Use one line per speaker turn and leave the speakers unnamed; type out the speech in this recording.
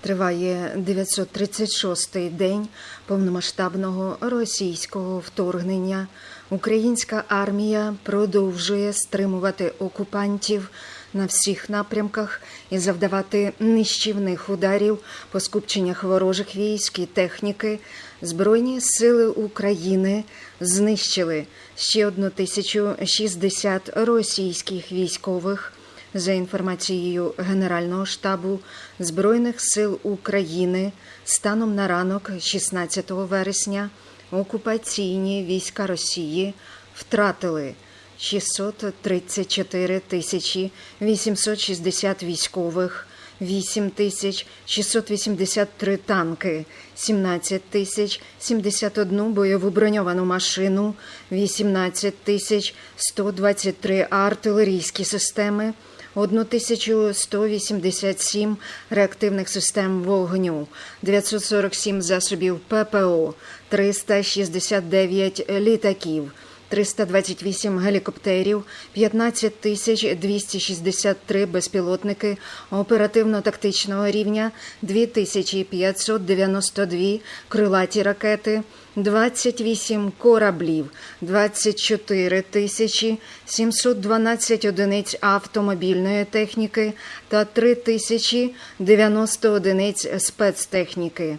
Триває 936-й день повномасштабного російського вторгнення. Українська армія продовжує стримувати окупантів на всіх напрямках і завдавати нищівних ударів по скупченнях ворожих військ і техніки. Збройні сили України знищили ще 1060 російських військових. За інформацією Генерального штабу Збройних сил України, станом на ранок 16 вересня окупаційні війська Росії втратили 634 тисячі 860 військових, 8 тисяч 683 танки, 17 тисяч 71 бойову броньовану машину, 18 тисяч 123 артилерійські системи, 1187 реактивних систем вогню, 947 засобів ППО, 369 літаків, 328 гелікоптерів, 15 тисяч 263 безпілотники оперативно-тактичного рівня, 2592 крилаті ракети, 28 кораблів, 24 тисячі 712 одиниць автомобільної техніки та 3 тисячі 90 одиниць спецтехніки.